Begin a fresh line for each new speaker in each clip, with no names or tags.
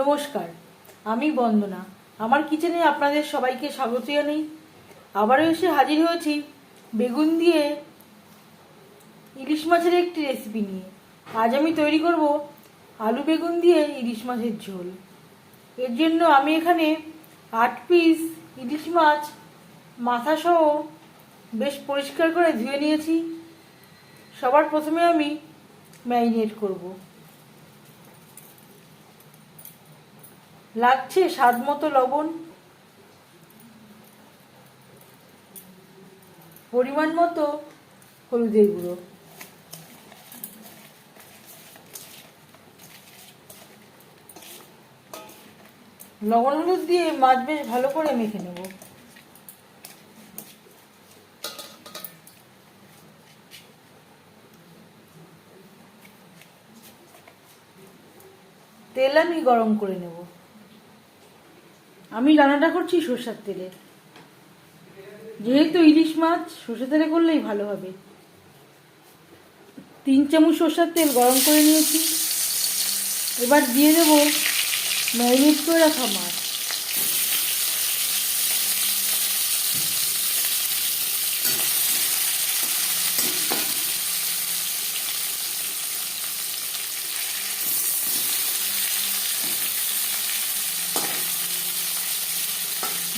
নমস্কার, আমি বন্দনা। আমার কিচেনে আপনাদের সবাইকে স্বাগত জানাই। আবারও এসে হাজির হয়েছি বেগুন দিয়ে ইলিশ মাছের একটি রেসিপি নিয়ে। আজ আমি তৈরি করব আলু বেগুন দিয়ে ইলিশ মাছের ঝোল। এর জন্য আমি এখানে আট পিস ইলিশ মাছ মাথা সহ বেশ পরিষ্কার করে ধুয়ে নিয়েছি। সবার প্রথমে আমি ম্যারিনেট করব। লাগছে স্বাদ মতো লবণ? পরিমাণ মতো হলুদের গুঁড়ো। লবণ হলুদ দিয়ে মাছ বেশ ভালো করে মেখে নেব। তেল আমি গরম করে নেব। আমি রান্নাটা করছি সর্ষার তেলে। যেহেতু ইলিশ মাছ, সর্ষের তেলে করলেই ভালো হবে। তিন চামচ সর্ষার তেল গরম করে নিয়েছি। এবার দিয়ে দেবো ম্যারিনেট করে রাখা মাছ।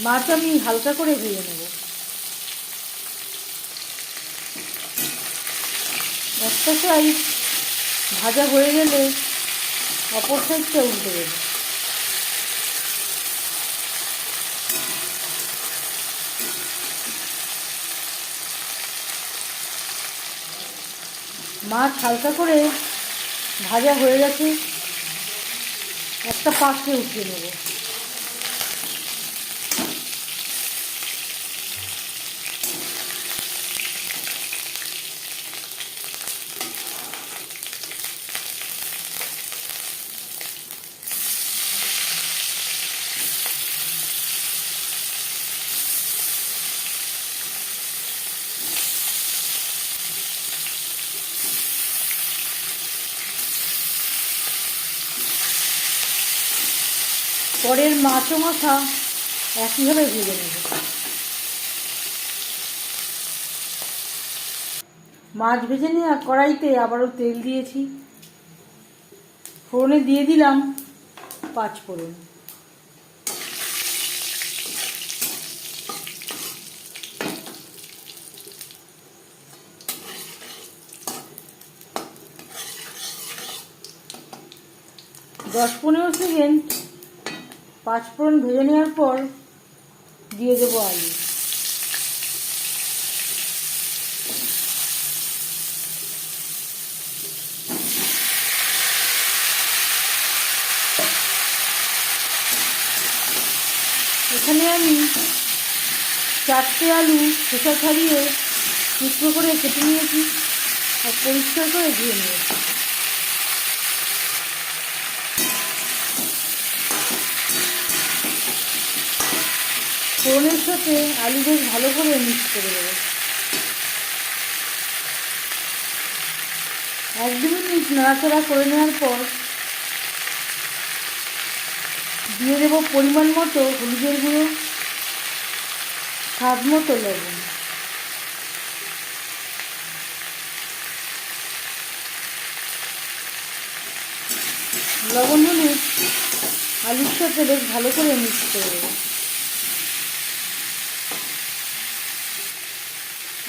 মাছ আমি হালকা করে ভেজে নেব। একটা সাইড ভাজা হয়ে গেলে অপর সাইডটা উল্টে দেব। মাছ হালকা করে ভাজা হয়ে গেছে, একটা পাত্রে উঠিয়ে নেব। পরের মাছ ও মাথা একইভাবে ভেজে নেব। মাছ ভেজে নিয়ে কড়াইতে আবারও তেল দিয়েছি। ফোড়নে দিয়ে দিলাম পাঁচ ফোড়ন। দশ পনেরো সেকেন্ড পাঁচফোড়ন ভেজে নেওয়ার পর দিয়ে দেবো আলু। এখানে আমি চারটে আলু খোসা ছাড়িয়ে টুকরো করে কেটে নিয়েছি আর পরিষ্কার করে ধুয়ে নিয়েছি। ফোড়নের সাথে আলু বেশ ভালো করে মিক্স করে দেবো। এক দু মিনিট নাড়াচাড়া করে নেওয়ার পর দিয়ে দেবো পরিমাণ মতো হলুদের গুঁড়ো, স্বাদ মতো লবণ। লবণ হলুদ আলুর সাথে বেশ ভালো করে মিক্স করে দেবো।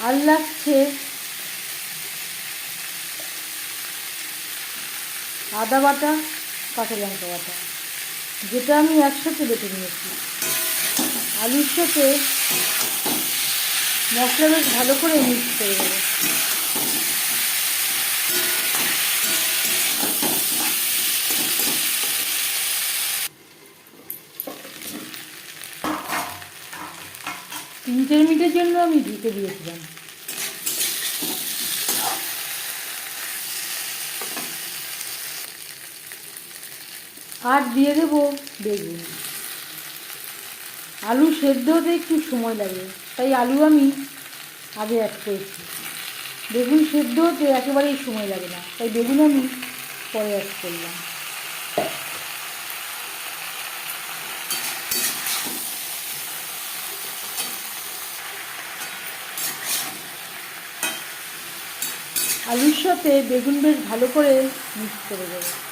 আর লাগছে আদা বাটা, কাঁচা লঙ্কা বাটা। যেটা আমি একসাথে বেটে নিয়েছি। আলুর সাথে মশলা বেশ ভালো করে মিক্স করে দেবো তিন চার মিনিটের জন্য আমি ঢেকে দিয়েছিলাম। আর দিয়ে দেব বেগুন। আলু সেদ্ধ হতে একটু সময় লাগে, তাই আলু আমি আগে এক করেছি। বেগুন সেদ্ধ হতে একেবারেই সময় লাগে না, তাই বেগুন আমি পরে অ্যাড করলাম। আলুর সাথে বেগুন বেশ ভালো করে মিক্স করে দেবো।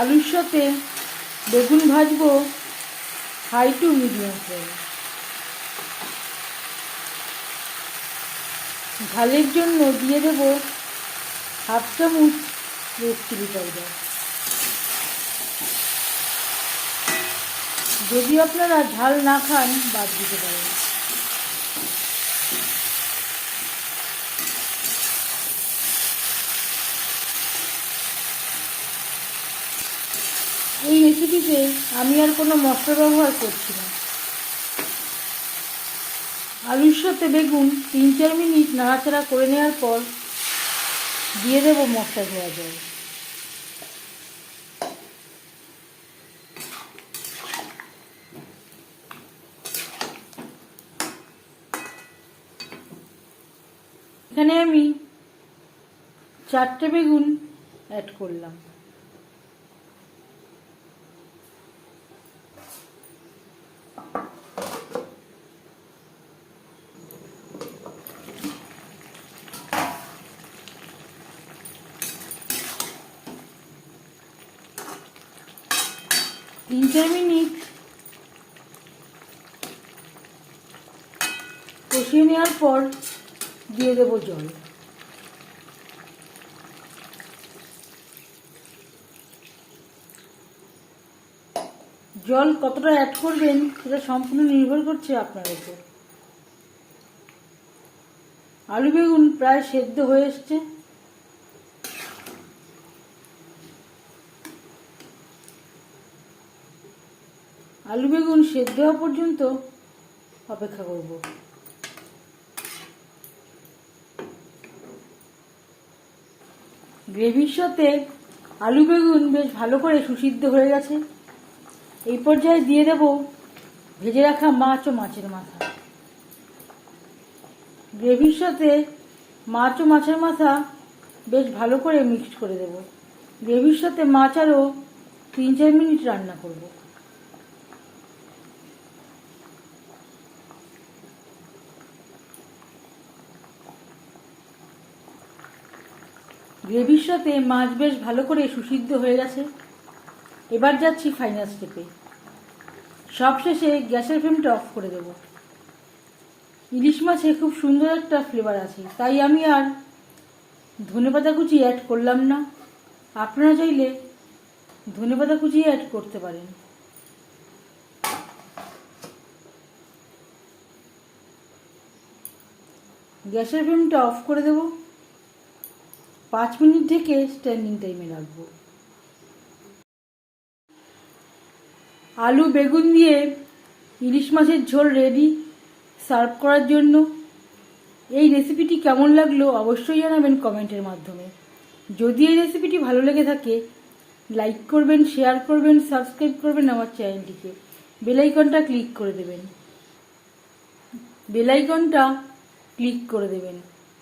আলুর সাথে বেগুন ভাজবো, হাই টু মিডিয়াম ফ্লেমে। ঝালের জন্য দিয়ে দেব হাফ চামচ রেড চিলি পাউডার যদি আপনারা ঝাল না খান, বাদ দিতে পারেন। এই রেসিপিতে আমি আর কোনো মশলা ব্যবহার করছি না। আলুর সাথে বেগুন তিন চার মিনিট নাড়াচাড়া করে নেওয়ার পর দিয়ে দেবো মশলা ধোয়া জল। এখানে আমি চারটে বেগুন অ্যাড করলাম। তিন চার মিনিট কষিয়ে নেওয়ার পর দিয়ে দেবো জল। জল কতটা অ্যাড করবেন সেটা সম্পূর্ণ নির্ভর করছে আপনার উপর। আলু বেগুন প্রায় সেদ্ধ হয়ে এসছে। আলু বেগুন সেদ্ধ হওয়া পর্যন্ত অপেক্ষা করব। গ্রেভির সাথে আলু বেগুন বেশ ভালো করে সুসিদ্ধ হয়ে গেছে। এই পর্যায়ে দিয়ে দেব ভেজে রাখা মাছ ও মাছের মাথা। গ্রেভির সাথে মাছ ও মাছের মাথা বেশ ভালো করে মিক্সড করে দেব। গ্রেভির সাথে মাছ আরও তিন চার মিনিট রান্না করব। গ্রেভির সাথে মাছ বেশ ভালো করে সুসিদ্ধ হয়ে গেছে। এবার যাচ্ছি ফাইনাল স্টেপে সবশেষে গ্যাসের ফ্লেমটা অফ করে দেব। ইলিশ মাছে খুব সুন্দর একটা ফ্লেভার আছে, তাই আমি আর ধনেপাতা কুচি অ্যাড করলাম না। আপনারা চাইলে ধনেপাতা কুচি অ্যাড করতে পারেন। গ্যাসের ফ্লেমটা অফ করে দেব। পাঁচ মিনিট ঢেকে স্ট্যান্ডিং টাইমে রাখব। আলু, বেগুন দিয়ে ইলিশ মাছের ঝোল রেডি সার্ভ করার জন্য। এই রেসিপিটি কেমন লাগল অবশ্যই জানাবেন কমেন্টের মাধ্যমে। যদি এই রেসিপিটি ভালো লেগে থাকে লাইক করবেন শেয়ার করবেন সাবস্ক্রাইব করবেন আমার চ্যানেলটিকে বেলাইকনটা ক্লিক করে দেবেন। বেলাইকনটা ক্লিক করে দেবেন।